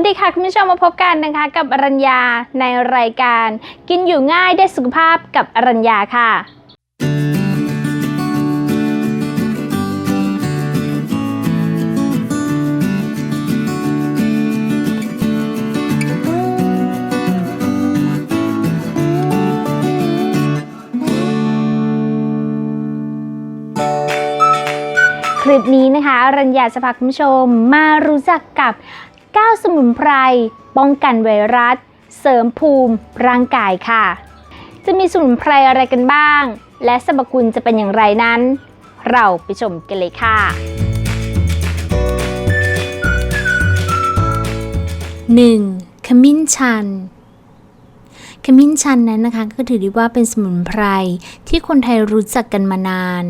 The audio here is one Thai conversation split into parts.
วัสดีค่ะคุณผู้ชมมาพบกันนะคะ กับอรัญญาในรายการ กินอยู่ง่ายได้สุขภาพกับอรัญญาค่ะคลิปนี้นะคะอรัญญาจะพาคุณผู้ชมมารู้จักกับ 9 สมุนไพร ป้องกันไวรัส เสริมภูมิร่างกายค่ะ จะมีสมุนไพรอะไรกันบ้าง และสรรพคุณจะเป็นอย่างไรนั้น เราไปชมกันเลยค่ะ 1. ขมิ้นชันขมิ้นชันนั้นนะคะก็ถือได้ว่าเป็นสมุนไพรที่คนไทยรู้จักกันมานาน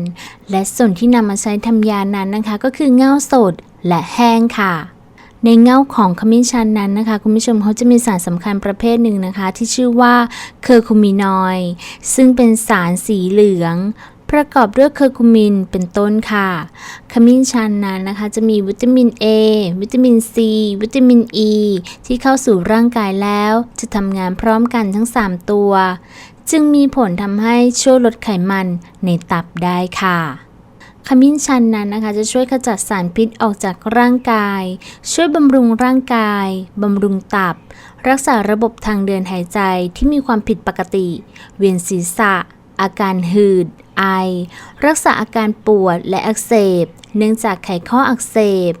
และส่วนที่นำมาใช้ทำยานั้นนะคะ ก็คือเง่าสดและแห้งค่ะ ในเงาของขมิ้นชันนั้นนะคะ คุณผู้ชมเขาจะมีสารสำคัญประเภทหนึ่งนะคะ ที่ชื่อว่าเคอร์คูมินอยด์ซึ่งเป็นสารสีเหลือง ประกอบด้วยเคอร์คูมินเป็นต้นค่ะ ขมิ้นชันนั้นนะคะ จะมีวิตามิน A วิตามิน C วิตามิน E ที่เข้าสู่ร่างกายแล้ว จะทำงานพร้อมกันทั้ง 3 ตัว จึงมีผลทำให้ช่วยลดไขมันในตับได้ค่ะ ขมิ้นชันนั้นนะคะ จะช่วยขจัดสารพิษออกจากร่างกาย ช่วยบำรุงร่างกายบำรุงตับ รักษาระบบทางเดินหายใจที่มีความผิดปกติ เวียนศีรษะ อาการหืด ไอ รักษาอาการปวดและอักเสบ เนื่องจากไขข้ออักเสบ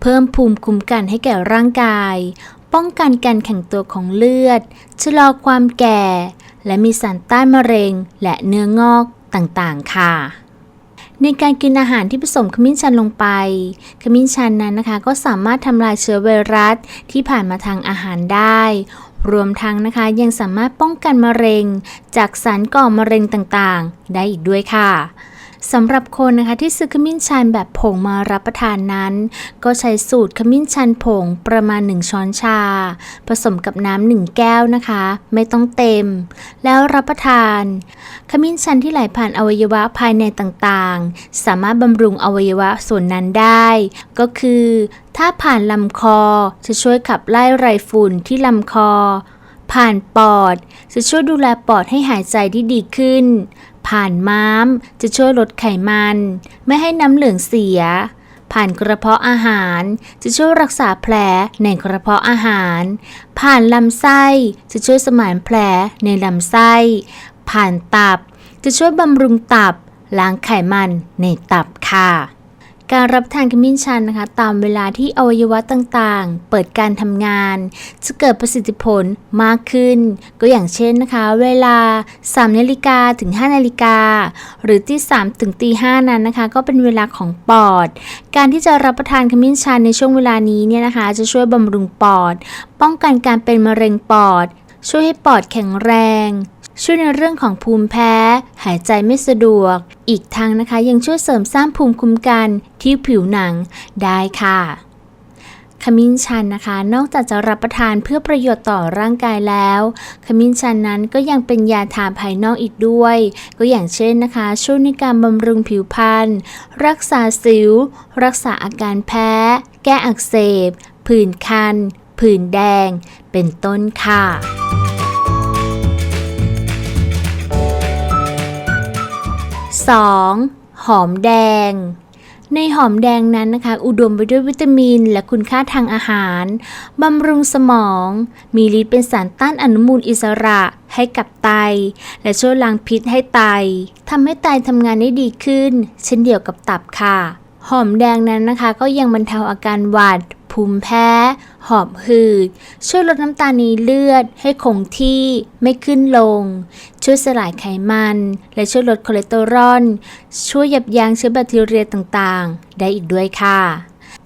เพิ่มภูมิคุ้มกันให้แก่ร่างกาย ป้องกันการแข็งตัวของเลือด ชะลอความแก่ และมีสารต้านมะเร็ง และเนื้องอกต่างๆ ค่ะ ในการกินอาหารที่ผสมขมิ้นชันลงไป ขมิ้นชันนั้นนะคะ ก็สามารถทำลายเชื้อไวรัสที่ผ่านมาทางอาหารได้ รวมทั้งนะคะยังสามารถป้องกันมะเร็ง จากสารก่อมะเร็งต่างๆ ได้อีกด้วยค่ะ สำหรับคนนะคะที่ซื้อขมิ้นชันแบบผงมารับประทานนั้น ก็ใช้สูตรขมิ้นชันผงประมาณ 1 ช้อนชา ผสมกับน้ำหนึ่งแก้วนะคะ ไม่ต้องเต็ม แล้วรับประทาน ขมิ้นชันที่ไหลผ่านอวัยวะภายในต่างๆ สามารถบำรุงอวัยวะส่วนนั้นได้ ก็คือ ถ้าผ่านลำคอจะช่วยขับไล่ไรฝุ่นที่ลำคอผ่านปอด จะช่วยดูแลปอดให้หายใจที่ดีขึ้น ผ่านม้ามจะช่วยลดไขมัน ไม่ให้น้ำเหลืองเสีย ผ่านกระเพาะอาหารจะช่วยรักษาแผลในกระเพาะอาหาร ผ่านลำไส้จะช่วยสมานแผลในลำไส้ ผ่านตับจะช่วยบำรุงตับล้างไขมันในตับค่ะ การรับทานขมิ้นชันนะคะ ตามเวลาที่อวัยวะต่างๆ เปิดการทำงาน จะเกิดประสิทธิผลมากขึ้น ก็อย่างเช่นนะคะ เวลา3นาฬิกาถึง 5นาฬิกาหรือที่3ถึงตี5นั้นนะคะ ก็เป็นเวลาของปอด การที่จะรับประทานขมิ้นชันในช่วงเวลานี้เนี่ยนะคะ จะช่วยบำรุงปอด ป้องกันการเป็นมะเร็งปอด ช่วยให้ปอดแข็งแรง ช่วยในเรื่องของภูมิแพ้ หายใจไม่สะดวก อีกทั้งนะคะยังช่วยเสริมสร้างภูมิคุ้มกันที่ผิวหนังได้ค่ะขมิ้นชันนะคะ นอกจากจะรับประทานเพื่อประโยชน์ต่อร่างกายแล้ว ขมิ้นชันนั้นก็ยังเป็นยาทาภายนอกอีกด้วย ก็อย่างเช่นนะคะ ช่วยในการบำรุงผิวพรรณรักษาสิว รักษาอาการแพ้ แก้อักเสบ ผื่นคัน ผื่นแดง เป็นต้นค่ะ 2. หอมแดง ในหอมแดงนั้นนะคะ อุดมไปด้วยวิตามิน และคุณค่าทางอาหาร บำรุงสมอง มีฤทธิ์เป็นสารต้านอนุมูลอิสระให้กับไต และช่วยล้างพิษให้ไตทำให้ไตทำงานได้ดีขึ้น เช่นเดียวกับตับค่ะ หอมแดงนั้นนะคะ ก็ยังบรรเทาอาการหวัด ภูมิแพ้ หอบหืด ช่วยลดน้ำตาลในเลือด ให้คงที่ไม่ขึ้นลง ช่วยสลายไขมัน และช่วยลดคอเลสเตอรอล ช่วยยับยั้งเชื้อแบคทีเรียต่างๆ ได้อีกด้วยค่ะ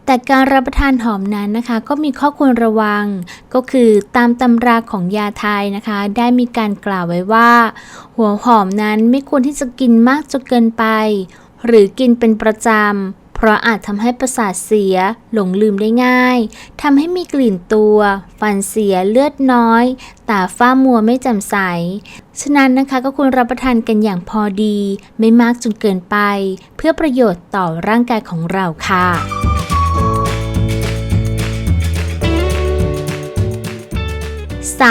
แต่การรับประทานหอมนั้นนะคะ ก็มีข้อควรระวัง ก็คือตามตำราของยาไทยนะคะ ได้มีการกล่าวไว้ว่า หัวหอมนั้นไม่ควรที่จะกินมากจนเกินไป หรือกินเป็นประจำ ราะอาจทำให้ประสาทเสียหลงลืมได้ง่ายทำให้มีกลิ่นตัว ฟันเสียเลือดน้อย ตาฝ้ามัวไม่แจ่มใส ฉะนั้นนะคะก็ควรรับประทานกันอย่างพอดี ไม่มากจนเกินไป เพื่อประโยชน์ต่อร่างกายของเราค่ะ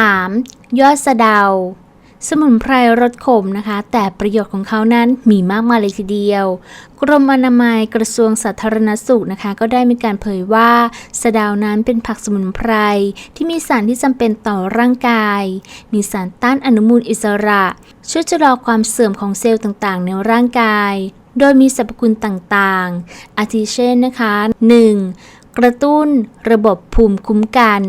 3. ยอดสะเดา สมุนไพรรสขมนะคะ แต่ประโยชน์ของเขานั้นมีมากมายเลยทีเดียว กรมอนามัยกระทรวงสาธารณสุขนะคะ ก็ได้มีการเผยว่าสะดาวนั้นเป็นผักสมุนไพร ที่มีสารที่จำเป็นต่อร่างกาย มีสารต้านอนุมูลอิสระ ช่วยชะลอความเสื่อมของเซลล์ต่างๆ ในร่างกาย โดยมีสรรพคุณต่างๆ อาทิเช่นนะคะ 1. กระตุ้นระบบภูมิคุ้มกัน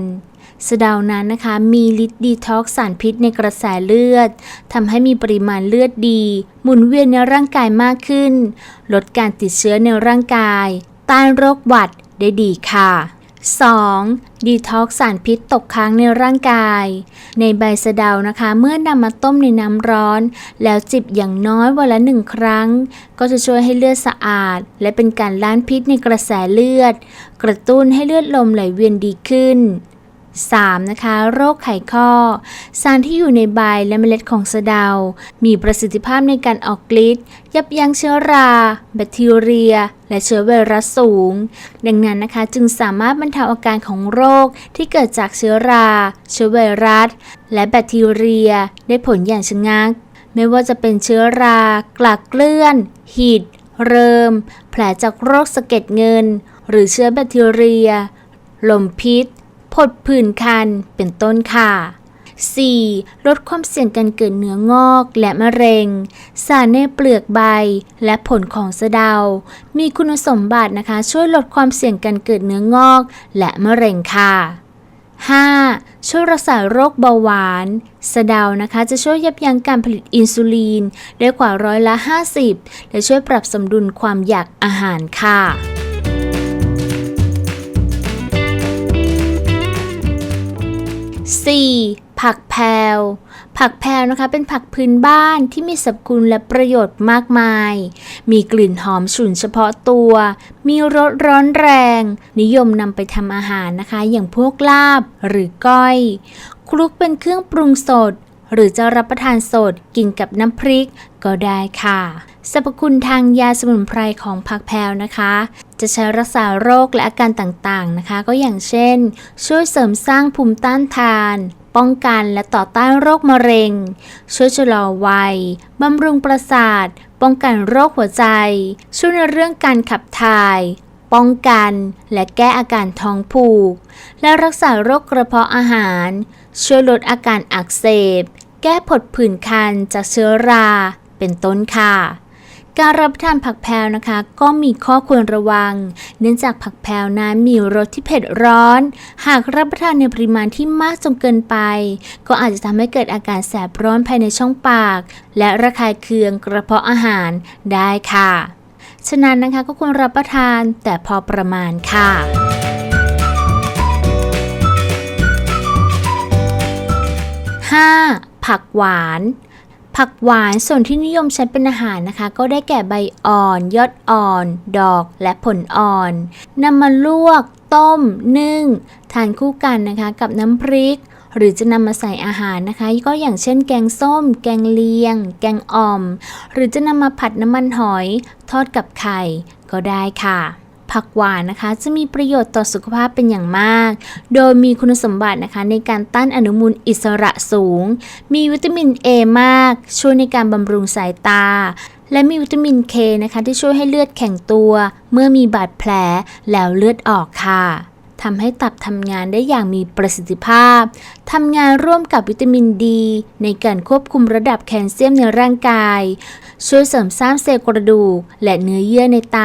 สะเดานั้นนะคะมีฤทธิ์ดีท็อกซ์สารพิษในกระแสเลือดทำให้มีปริมาณเลือดดี หมุนเวียนในร่างกายมากขึ้น ลดการติดเชื้อในร่างกาย ต้านโรคหวัดได้ดีค่ะ 2. ดีท็อกซ์สารพิษตกค้างในร่างกาย ในใบสะเดานะคะ เมื่อนำมาต้มในน้ำร้อน แล้วจิบอย่างน้อยวันละหนึ่งครั้ง ก็จะช่วยให้เลือดสะอาด และเป็นการล้างพิษในกระแสเลือด กระตุ้นให้เลือดลมไหลเวียนดีขึ้น 3. นะคะโรคไขข้อ สารที่อยู่ในใบและเมล็ดของสะเดา มีประสิทธิภาพในการออกฤทธิ์ยับยั้งเชื้อรา แบคทีเรีย และเชื้อไวรัสสูง ดังนั้นนะคะจึงสามารถบรรเทาอาการของโรคที่เกิดจากเชื้อรา เชื้อไวรัส และแบคทีเรีย ได้ผลอย่างชะงัก ไม่ว่าจะเป็นเชื้อรา กลากเลื่อน หิด เริม แผลจากโรคสะเก็ดเงิน หรือเชื้อแบคทีเรีย ลมพิษ ผดผื่นคัน เป็นต้นค่ะ 4. ลดความเสี่ยงการเกิดเนื้องอกและมะเร็ง สารในเปลือกใบและผลของสะเดา มีคุณสมบัตินะคะ ช่วยลดความเสี่ยงการเกิดเนื้องอกและมะเร็งค่ะ 5. ช่วยรักษาโรคเบาหวาน สะเดานะคะ จะช่วยยับยั้งการผลิตอินซูลินได้กว่าร้อยละ 50 และช่วยปรับสมดุลความอยากอาหารค่ะ 4. ผักแพลวผักแพลวนะคะเป็นผักพื้นบ้านที่มีสรรพคุณและประโยชน์มากมาย มีกลิ่นหอมฉุนเฉพาะตัว มีรสร้อนแรง นิยมนำไปทำอาหารนะคะ อย่างพวกลาบหรือก้อย คลุกเป็นเครื่องปรุงสด หรือจะรับประทานสดกินกับน้ำพริกก็ได้ค่ะสรรพคุณทางยาสมุนไพรของผักแพรวนะคะ จะใช้รักษาโรคและอาการต่างๆนะคะ ก็อย่างเช่น ช่วยเสริมสร้างภูมิต้านทาน ป้องกันและต่อต้านโรคมะเร็ง ช่วยชะลอวัยบำรุงประสาท ป้องกันโรคหัวใจ ช่วยในเรื่องการขับถ่าย ป้องกันและแก้อาการท้องผูก และรักษาโรคกระเพาะอาหาร ช่วยลดอาการอักเสบ แก้ผดผื่นคันจากเชื้อราเป็นต้นค่ะ การรับประทานผักแพรวนะคะ ก็มีข้อควรระวัง เนื่องจากผักแพรวนั้นมีรสที่เผ็ดร้อน หากรับประทานในปริมาณที่มากจนเกินไป ก็อาจจะทำให้เกิดอาการแสบร้อนภายในช่องปาก และระคายเคืองกระเพาะอาหารได้ค่ะ ฉะนั้นนะคะก็ควรรับประทานแต่พอประมาณค่ะ 5. ผักหวาน ผักหวานส่วนที่นิยมใช้เป็นอาหารนะคะ ก็ได้แก่ใบอ่อน ยอดอ่อน ดอกและผลอ่อนนำมาลวก ต้ม นึ่ง ทานคู่กันนะคะกับน้ำพริก หรือจะนำมาใส่อาหารนะคะ ก็อย่างเช่นแกงส้ม แกงเลียง แกงอ่อม หรือจะนำมาผัดน้ำมันหอย ทอดกับไข่ก็ได้ค่ะ ผักหวานนะคะ จะมีประโยชน์ต่อสุขภาพเป็นอย่างมาก โดยมีคุณสมบัตินะคะในการต้านอนุมูลอิสระสูง มีวิตามิน A มาก ช่วยในการบำรุงสายตาและมีวิตามิน K นะคะ ที่ช่วยให้เลือดแข็งตัว เมื่อมีบาดแผลแล้วเลือดออกค่ะทำให้ตับทำงานได้อย่างมีประสิทธิภาพทำงานร่วมกับวิตามินดี ในการควบคุมระดับแคลเซียมในร่างกาย ช่วยเสริมสร้างเซลล์กระดูก และเนื้อเยื่อในไต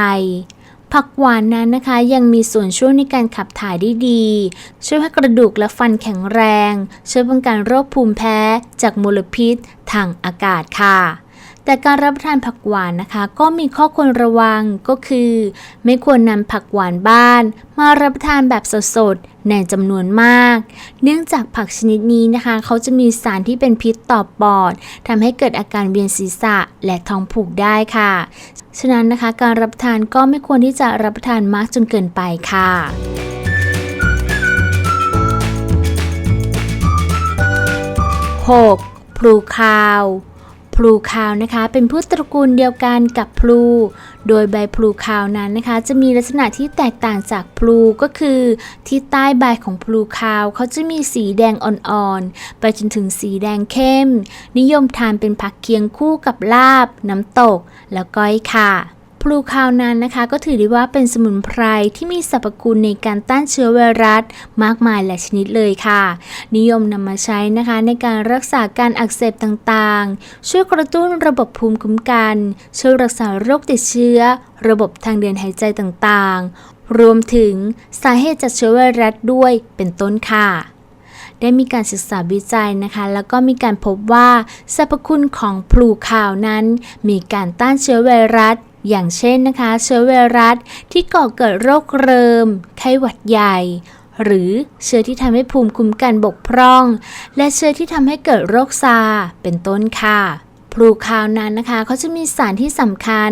ผักหวานนั้นนะคะยังมีส่วนช่วยในการขับถ่ายได้ดี ช่วยให้กระดูกและฟันแข็งแรง ช่วยป้องกันโรคภูมิแพ้ จากมลพิษทางอากาศค่ะ แต่การรับประทานผักหวานนะคะ ก็มีข้อควรระวังก็คือ ไม่ควรนำผักหวานบ้าน มารับประทานแบบสดๆในจำนวนมาก เนื่องจากผักชนิดนี้นะคะ เขาจะมีสารที่เป็นพิษต่อปอดทำให้เกิดอาการเวียนศีรษะและท้องผูกได้ค่ะ ฉะนั้นนะคะการรับประทานก็ไม่ควรที่จะรับประทานมากจนเกินไปค่ะ 6. พลูคาว พลูขาวนะคะ เป็นพืชตระกูลเดียวกันกับพลู โดยใบพลูขาวนั้นนะคะ จะมีลักษณะที่แตกต่างจากพลูก็คือ ที่ใต้ใบของพลูขาวเขาจะมีสีแดงอ่อนๆ ไปจนถึงสีแดงเข้ม นิยมทานเป็นผักเคียงคู่กับลาบ น้ำตก แล้วก้อยค่ะ พลูคาวนั้นนะคะ ก็ถือได้ว่าเป็นสมุนไพรที่มีสรรพคุณในการต้านเชื้อไวรัส มากมายหลายชนิดเลยค่ะ นิยมนำมาใช้นะคะในการรักษาการอักเสบต่างๆ ช่วยกระตุ้นระบบภูมิคุ้มกัน ช่วยรักษาโรคติดเชื้อ ระบบทางเดินหายใจต่างๆ รวมถึงสาเหตุจากเชื้อไวรัสด้วยเป็นต้นค่ะได้มีการศึกษาวิจัยนะคะ แล้วก็มีการพบว่าสรรพคุณของพลูขาวนั้น มีการต้านเชื้อไวรัส อย่างเช่นนะคะเชื้อไวรัสที่ก่อเกิดโรคเริม ไข้หวัดใหญ่ หรือเชื้อที่ทำให้ภูมิคุ้มกันบกพร่อง และเชื้อที่ทำให้เกิดโรคซาร์เป็นต้นค่ะพลูคาวนั้นนะคะเขาจะมีสารที่สำคัญ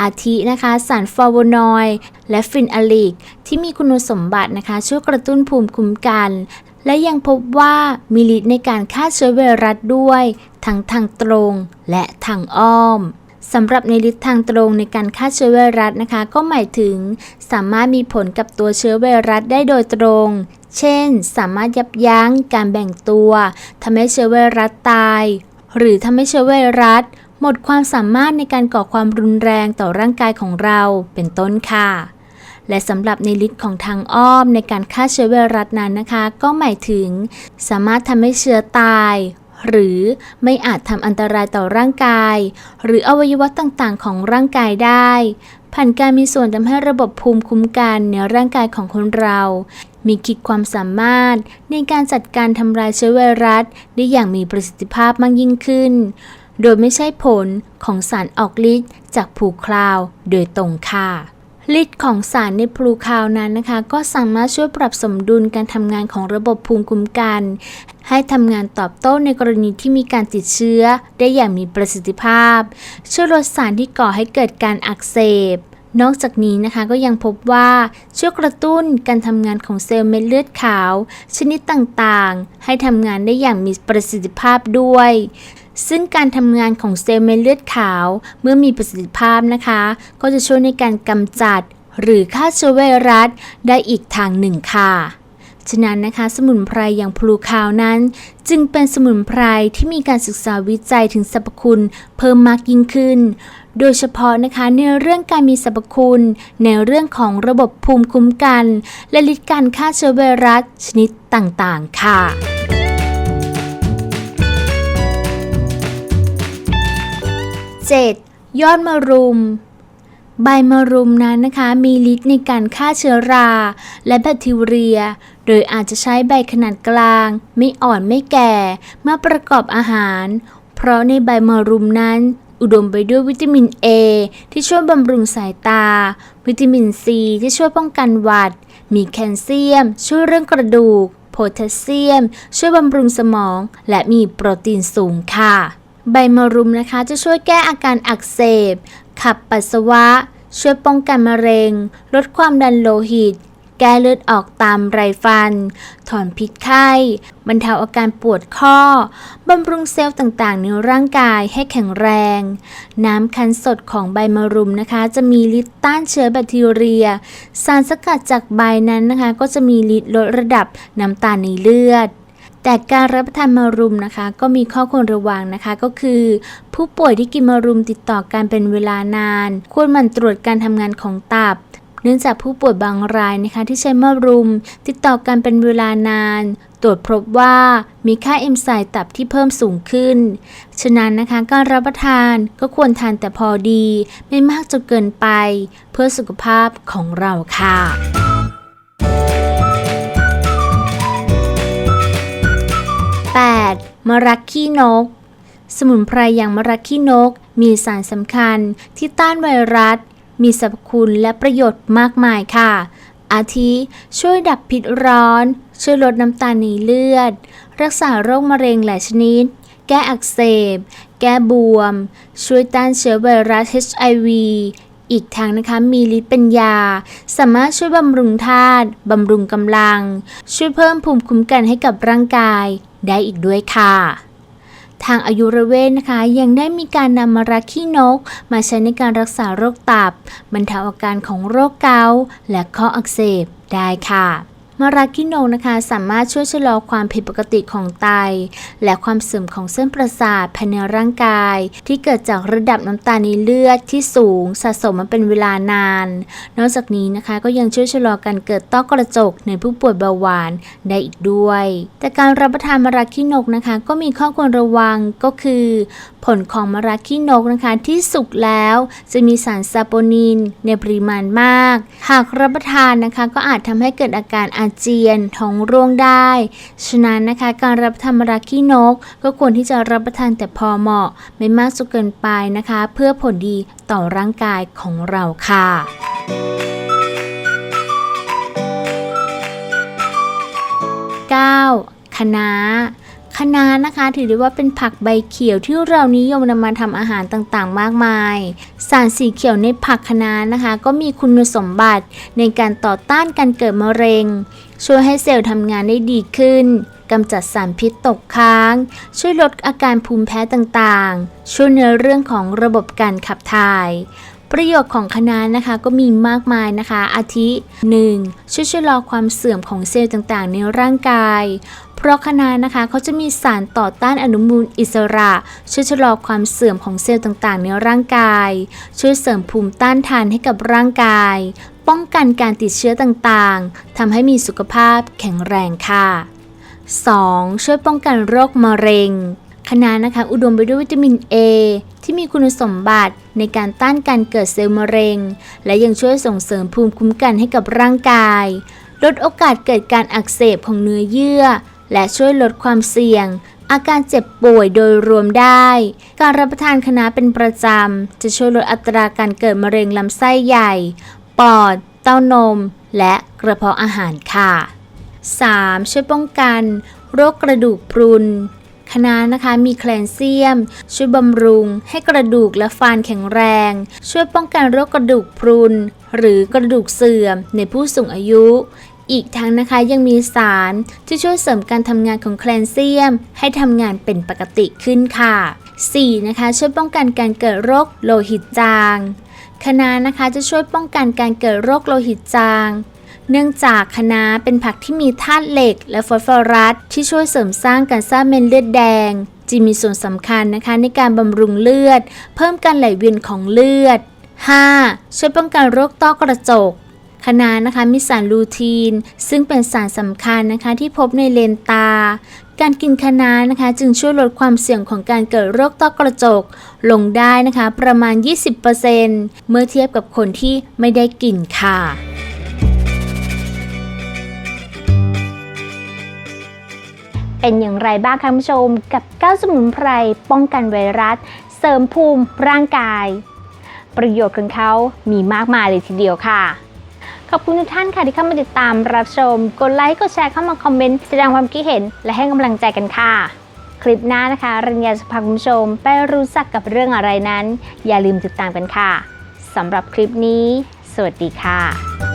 อาทินะคะ สารฟลาโวนอยด์และฟินอลิก ที่มีคุณสมบัตินะคะ ช่วยกระตุ้นภูมิคุ้มกัน และยังพบว่ามีฤทธิ์ในการฆ่าเชื้อไวรัสด้วย ทั้งทางตรงและทางอ้อม สำหรับในฤทธิ์ทางตรงในการฆ่าเชื้อไวรัสนะคะ ก็หมายถึง สามารถมีผลกับตัวเชื้อไวรัสได้โดยตรง เช่น สามารถยับยั้งการแบ่งตัวทำให้เชื้อไวรัสตาย หรือทำให้เชื้อไวรัส หมดความสามารถในการก่อความรุนแรงต่อร่างกายของเราเป็นต้นค่ะและสำหรับในฤทธิ์ของทางอ้อมในการฆ่าเชื้อไวรัสนั้นนะคะ ก็หมายถึง สามารถทำให้เชื้อตาย หรือไม่อาจทำอันตรายต่อร่างกาย หรืออวัยวะต่างๆ ของร่างกายได้ ผ่านการมีส่วนทำให้ระบบภูมิคุ้มกันในร่างกายของคนเรา มีขีดความสามารถในการจัดการทำลายเชื้อไวรัส ได้อย่างมีประสิทธิภาพมากยิ่งขึ้น โดยไม่ใช่ผลของสารออกฤทธิ์จากผูคลาวโดยตรงค่ะ ฤทธิ์ของสารในพลูคาวนั้นนะคะ ก็สามารถช่วยปรับสมดุลการทำงานของระบบภูมิคุ้มกัน ให้ทำงานตอบโต้ในกรณีที่มีการติดเชื้อ ได้อย่างมีประสิทธิภาพ ช่วยลดสารที่ก่อให้เกิดการอักเสบนอกจากนี้นะคะก็ยังพบว่าช่วยกระตุ้นการทำงานของเซลล์เม็ดเลือดขาว ชนิดต่างๆ ให้ทำงานได้อย่างมีประสิทธิภาพด้วย ซึ่งการทำงานของเซลล์เม็ดเลือดขาวเมื่อมีประสิทธิภาพนะคะ ก็จะช่วยในการกำจัดหรือฆ่าเชื้อไวรัสได้อีกทางหนึ่งค่ะ ฉะนั้นนะคะ สมุนไพรอย่างพลูคาวนั้น จึงเป็นสมุนไพรที่มีการศึกษาวิจัยถึงสรรพคุณเพิ่มมากยิ่งขึ้น โดยเฉพาะนะคะในเรื่องการมีสรรพคุณ ในเรื่องของระบบภูมิคุ้มกัน และฤทธิ์การฆ่าเชื้อไวรัสชนิดต่างๆ ค่ะ 7. ยอดมะรุม ใบมะรุมนั้นนะคะมีฤทธิ์ในการฆ่าเชื้อรา และแบคทีเรีย โดยอาจจะใช้ใบขนาดกลาง ไม่อ่อนไม่แก่มาประกอบอาหาร เพราะในใบมะรุมนั้นอุดมไปด้วยวิตามิน A ที่ช่วยบำรุงสายตา วิตามิน C ที่ช่วยป้องกันหวัด มีแคลเซียม ช่วยเรื่องกระดูก โพแทสเซียม ช่วยบำรุงสมอง และมีโปรตีนสูงค่ะ ใบมะรุมนะคะจะช่วยแก้อาการอักเสบ ขับปัสสาวะ ช่วยป้องกันมะเร็ง ลดความดันโลหิต แก้เลือดออกตามไรฟัน ถอนพิษไข้ บรรเทาอาการปวดข้อ บำรุงเซลล์ต่างๆ ในร่างกายให้แข็งแรง น้ำคั้นสดของใบมะรุมนะคะ จะมีฤทธิ์ต้านเชื้อแบคทีเรีย สารสกัดจากใบนั้นนะคะ ก็จะมีฤทธิ์ลดระดับน้ำตาลในเลือด แต่การรับประทานมะรุมนะคะ ก็มีข้อควรระวังนะคะก็คือ ผู้ป่วยที่กินมะรุมติดต่อกันเป็นเวลานาน ควรหมั่นตรวจการทำงานของตับเนื่องจากผู้ป่วยบางรายนะคะที่ใช้มะรุม ติดต่อกันเป็นเวลานาน ตรวจพบว่ามีค่าเอนไซม์ตับที่เพิ่มสูงขึ้น ฉะนั้นนะคะการรับประทานก็ควรทานแต่พอดี ไม่มากจนเกินไป เพื่อสุขภาพของเราค่ะ 8. มะรักขี้นก สมุนไพรอย่างมะรักขี้นก มีสารสำคัญที่ต้านไวรัส มีสรรพคุณและประโยชน์มากมายค่ะ อาทิช่วยดับพิษร้อน ช่วยลดน้ำตาลในเลือด รักษาโรคมะเร็งหลายชนิด แก้อักเสบ แก้บวม ช่วยต้านเชื้อไวรัส HIV อีกทางนะคะมีฤทธิ์เป็นยา สามารถช่วยบำรุงธาตุบำรุงกำลัง ช่วยเพิ่มภูมิคุ้มกันให้กับร่างกาย ได้อีกด้วยค่ะทางอายุรเวทนะคะยังได้มีการนำมรักขี้นก มาใช้ในการรักษาโรคตับ บรรเทาอาการของโรคเกาต์และข้ออักเสบได้ค่ะ มะระขี้นกนะคะสามารถช่วยชะลอความผิดปกติของไต และความเสื่อมของเส้นประสาทภายในร่างกาย ที่เกิดจากระดับน้ำตาลในเลือดที่สูงสะสมมาเป็นเวลานาน นอกจากนี้นะคะก็ยังช่วยชะลอการเกิดต้อกระจกในผู้ป่วยเบาหวานได้อีกด้วย แต่การรับประทานมะระขี้นกนะคะ ก็มีข้อควรระวังก็คือ ผลของมะระขี้นกนะคะที่สุกแล้วจะมีสารซาโปนินในปริมาณมาก หากรับประทานนะคะก็อาจทำให้เกิดอาการอาเจียนท้องร่วงได้ ฉะนั้นนะคะการรับประทานมะระขี้นก ก็ควรที่จะรับประทานแต่พอเหมาะ ไม่มากจนเกินไปนะคะ เพื่อผลดีต่อร่างกายของเราค่ะ 9. คะน้า คะน้านะคะ ถือได้ว่าเป็นผักใบเขียวที่เรานิยมนำมาทำอาหารต่างๆ มากมาย สารสีเขียวในผักคะน้านะคะ ก็มีคุณสมบัติในการต่อต้านการเกิดมะเร็ง ช่วยให้เซลล์ทำงานได้ดีขึ้นกำจัดสารพิษตกค้าง ช่วยลดอาการภูมิแพ้ต่างๆ ช่วยในเรื่องของระบบการขับถ่าย ประโยชน์ของคะน้านะคะก็มีมากมายนะคะ อาทิ 1. ช่วยชะลอความเสื่อมของเซลล์ต่างๆ ในร่างกาย ราะคะน้านะคะเขาจะมีสารต่อต้านอนุมูลอิสระ ช่วยชะลอความเสื่อมของเซลล์ต่างๆ ในร่างกาย ช่วยเสริมภูมิต้านทานให้กับร่างกาย ป้องกันการติดเชื้อต่างๆทำให้มีสุขภาพแข็งแรงค่ะ 2. ช่วยป้องกันโรคมะเร็งคะน้านะคะ อุดมไปด้วยวิตามิน A ที่มีคุณสมบัติในการต้านการเกิดเซลล์มะเร็ง และยังช่วยส่งเสริมภูมิคุ้มกันให้กับร่างกาย ลดโอกาสเกิดการอักเสบของเนื้อเยื่อ และช่วยลดความเสี่ยง อาการเจ็บป่วยโดยรวมได้ การรับประทานคะน้าเป็นประจำ จะช่วยลดอัตราการเกิดมะเร็งลำไส้ใหญ่ ปอด เต้านม และกระเพาะอาหารค่ะ 3. ช่วยป้องกัน โรคกระดูกพรุนคะน้านะคะมีแคลเซียม ช่วยบำรุง ให้กระดูกและฟันแข็งแรง ช่วยป้องกันโรคกระดูกพรุน หรือกระดูกเสื่อมในผู้สูงอายุ อีกทั้งนะคะยังมีสารที่ช่วยเสริมการทำงานของแคลเซียม ให้ทำงานเป็นปกติขึ้นค่ะ 4. นะคะช่วยป้องกันการเกิดโรคโลหิตจางคะน้านะคะจะช่วยป้องกันการเกิดโรคโลหิตจาง เนื่องจากคะน้าเป็นผักที่มีธาตุเหล็ก และฟอสฟอรัส ที่ช่วยเสริมสร้างการสร้างเม็ดเลือดแดงจึงมีส่วนสำคัญนะคะในการบำรุงเลือด เพิ่มการไหลเวียนของเลือด 5. ช่วยป้องกันโรคต้อกระจก คะน้านะคะมีสารลูทีน ซึ่งเป็นสารสำคัญนะคะที่พบในเลนตา การกินคะน้านะคะ จึงช่วยลดความเสี่ยงของการเกิดโรคต้อกระจก ลงได้นะคะประมาณ 20%เมื่อเทียบกับคนที่ไม่ได้กินค่ะเป็นอย่างไรบ้างคะคุณผู้ชม กับ9สมุนไพรป้องกันไวรัส เสริมภูมิร่างกาย ประโยชน์ของเขามีมากมายเลยทีเดียวค่ะ ขอบคุณทุกท่านค่ะที่เข้ามาติดตามรับชม กดไลค์กดแชร์เข้ามาคอมเมนต์แสดงความคิดเห็น และให้กำลังใจกันค่ะ คลิปหน้านะคะรัญญาจะพาคุณผู้ชม ไปรู้จักกับเรื่องอะไรนั้น อย่าลืมติดตามกันค่ะสำหรับคลิปนี้ สวัสดีค่ะ